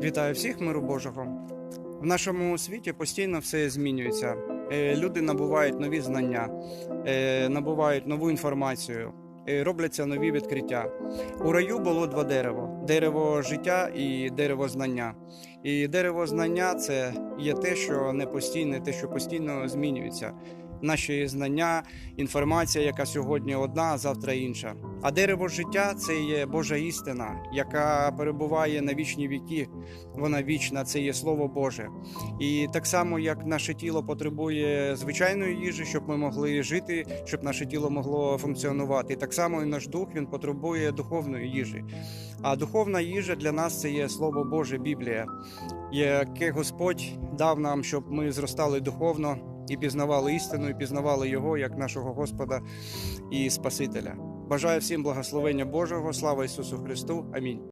Вітаю всіх, миру Божого. В нашому світі постійно все змінюється. Е, Люди набувають нові знання, е, набувають нову інформацію, е, робляться нові відкриття. У раю було два дерева: дерево життя і дерево знання. І дерево знання це є те, що не постійне, те, що постійно змінюється. Наші знання, інформація, яка сьогодні одна, а завтра інша. А дерево життя це є Божа істина, яка перебуває на вічні віки. Вона вічна, це є Слово Боже. І так само, як наше тіло потребує звичайної їжі, щоб ми могли жити, щоб наше тіло могло функціонувати. Так само і наш дух він потребує духовної їжі. А духовна їжа для нас це є Слово Боже, Біблія, яке Господь дав нам, щоб ми зростали духовно і пізнавали істину, і пізнавали Його як нашого Господа і Спасителя. Бажаю всім благословення Божого, слава Ісусу Христу. Амінь.